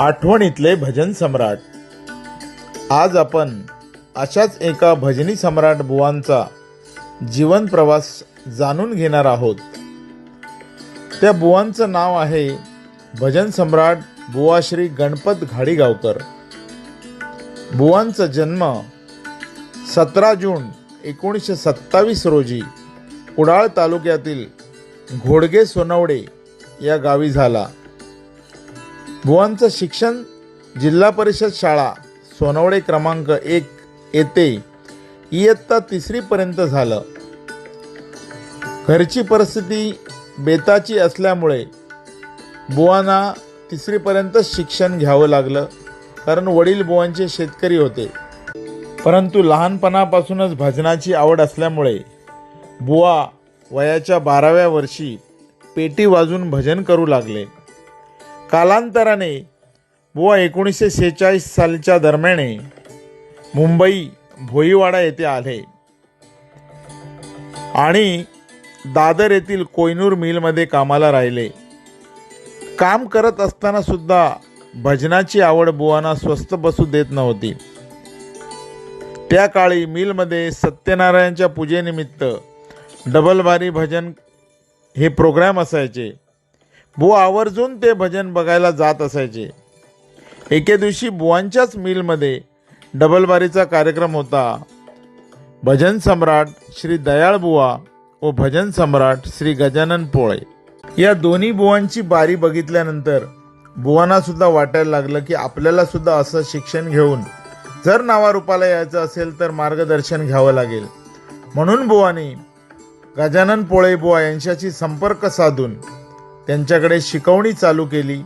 आठवणीतले भजन सम्राट. आज आपण अशाच एका भजनी सम्राट बुवांचा जीवन प्रवास जाणून घेणार आहोत. त्या बुवांचं नाव आहे भजन सम्राट बुवा श्री गणपत घाडीगावकर. बुवांचा जन्म सतरा जून एकोणीसशे सत्तावीस रोजी कुडाळ तालुक्यातील घोडगे सोनवडे या गावी झाला. बुवांचं शिक्षण जिल्हा परिषद शाळा सोनवडे क्रमांक एक येते. इयत्ता तिसरीपर्यंत झालं. घरची परिस्थिती बेताची असल्यामुळे बुवांना तिसरीपर्यंतच शिक्षण घ्यावं लागलं कारण वडील बुवांचे शेतकरी होते. परंतु लहानपणापासूनच भजनाची आवड असल्यामुळे बुवा वयाच्या बाराव्या वर्षी पेटी वाजून भजन करू लागले. कालांतराने बुवा एकोणीसशे सेहेचाळीस सालच्या दरम्याने मुंबई भोईवाडा येथे आले. आणि दादर येथील कोयनूर मिलमध्ये कामाला राहिले. काम करत असताना सुद्धा भजनाची आवड बुवांना स्वस्त बसू देत नव्हती. त्या काळी मिलमध्ये सत्यनारायणच्या पूजेनिमित्त डबलबारी भजन हे प्रोग्राम असायचे. बुवा आवर्जून ते भजन बघायला जात असायचे. एके दिवशी बुवांच्याच मिलमध्ये डबलबारीचा कार्यक्रम होता. भजन सम्राट श्री दयाळ बुवा व भजन सम्राट श्री गजानन पोळे. या दोन्ही बुवांची बारी बघितल्यानंतर बुवांना सुद्धा वाटायला लागलं की आपल्याला सुद्धा असं शिक्षण घेऊन जर नावारूपाला यायचं असेल तर मार्गदर्शन घ्यावं लागेल. म्हणून बुवानी गजानन पोळे बुवा यांच्याशी संपर्क साधून त्यांच्याकडे शिकवणी चालू केली.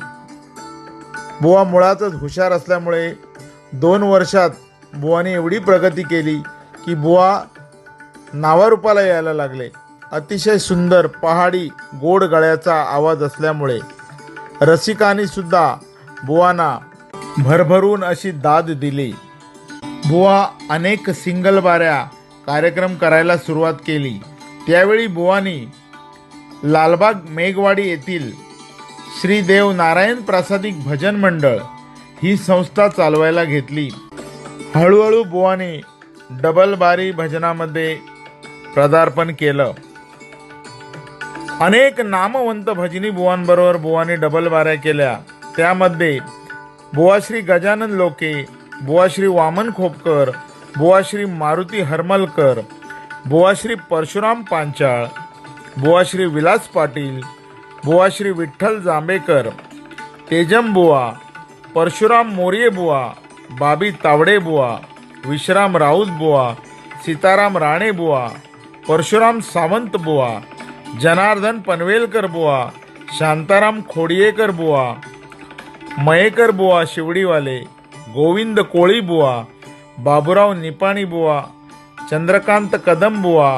बुवा मुळातच हुशार असल्यामुळे दोन वर्षात बुवाने एवढी प्रगती केली की बुवा नावारूपाला यायला लागले. अतिशय सुंदर पहाडी गोड गळ्याचा आवाज असल्यामुळे रसिकानीसुद्धा बुवांना भरभरून अशी दाद दिली. बुवा अनेक सिंगल बाऱ्या कार्यक्रम करायला सुरुवात केली. त्यावेळी बुवानी लालबाग मेघवाडी येथील श्री देव नारायण प्रासादिक भजन मंडळ ही संस्था चालवायला घेतली. हळूहळू बुवाने डबल बारी भजनामध्ये पदार्पण केलं. अनेक नामवंत भजनी बुवांबरोबर बुवाने डबल बाऱ्या केल्या. त्यामध्ये बुवाश्री गजानन लोके बुवाश्री वामन खोपकर बुवाश्री मारुती हरमलकर बुवाश्री परशुराम पांचाळ बुवाश्री विलास पाटील बुवाश्री विठ्ठल जांभेकर तेजम बुवा परशुराम मोरये बुवा बाबी तावडे बुवा विश्राम राऊत बुवा सीताराम राणे बुवा परशुराम सावंत बुवा जनार्दन पनवेलकर बुवा शांताराम खोडियेकर बुवा मयेकर बुवा शिवडीवाले गोविंद कोळी बुवा बाबुराव निपाणी बुवा चंद्रकांत कदम बुवा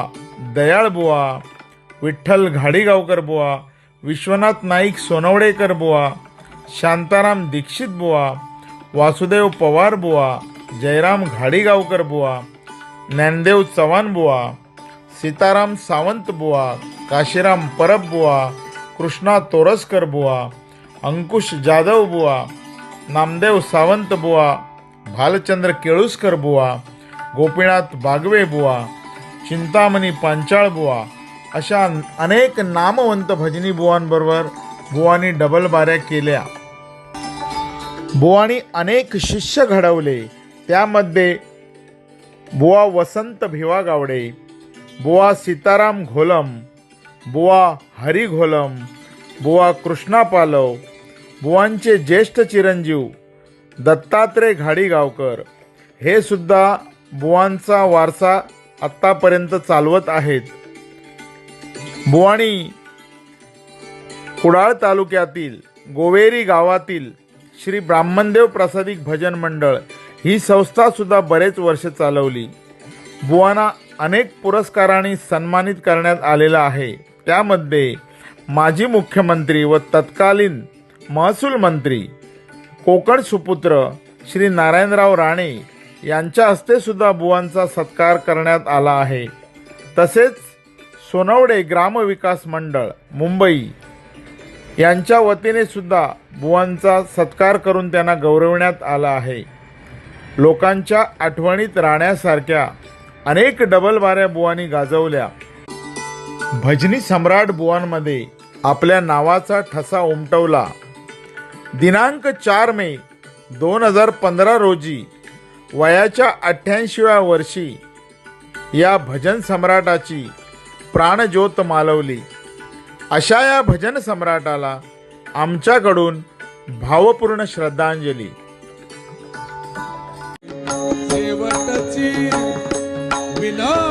दयाळ बुवा विठ्ठल घाडीगावकर बुवा विश्वनाथ नाईक सोनवडेकर बुवा शांताराम दीक्षित बुवा वासुदेव पवार बुवा जयराम घाडीगावकर बुवा ज्ञानदेव चव्हाण बुवा सीताराम सावंत बुवा काशीराम परब बुवा कृष्णा तोरसकर बुवा अंकुश जाधव बुवा नामदेव सावंत बुवा भालचंद्र केळुसकर बुवा गोपीनाथ बागवे बुवा चिंतामणी पांचाळ बुवा अशा अनेक नामवंत भजनी बुवांबरोबर बुवानी डबल बाऱ्या केल्या. बुवानी अनेक शिष्य घडवले. त्यामध्ये बुवा वसंत भिवा गावडे बुवा सीताराम घोलम बुवा हरी घोलम बुवा कृष्णा पालव बुवांचे ज्येष्ठ चिरंजीव दत्तात्रय घाडीगावकर हे सुद्धा बुवांचा वारसा आत्तापर्यंत चालवत आहेत. भुवाणी कुडाळ तालुक्यातील गोवेरी गावातील श्री ब्राह्मणदेव प्रसादिक भजन मंडळ ही संस्थासुद्धा बरेच वर्ष चालवली. बुवांना अनेक पुरस्कारांनी सन्मानित करण्यात आलेलं आहे. त्यामध्ये माजी मुख्यमंत्री व तत्कालीन महसूल मंत्री कोकण सुपुत्र श्री नारायणराव राणे यांच्या हस्ते सुद्धा बुवांचा सत्कार करण्यात आला आहे. तसेच सोनवडे ग्रामविकास मंडळ मुंबई. यांच्या वतीने सुद्धा बुवांचा सत्कार करून त्यांना गौरवण्यात आला आहे. लोकांच्या आठवणीत राहण्यासारख्या अनेक डबल बाऱ्या बुवांनी गाजवल्या. भजनी सम्राट बुवांमध्ये आपल्या नावाचा ठसा उमटवला. दिनांक चार मे दोन हजार पंधरा रोजी वयाच्या अठ्ठ्याऐंशीव्या वर्षी या भजन सम्राटाची प्राणज्योत मालवली अशा या भजन सम्राटाला आमच्याकडून भावपूर्ण श्रद्धांजली. विना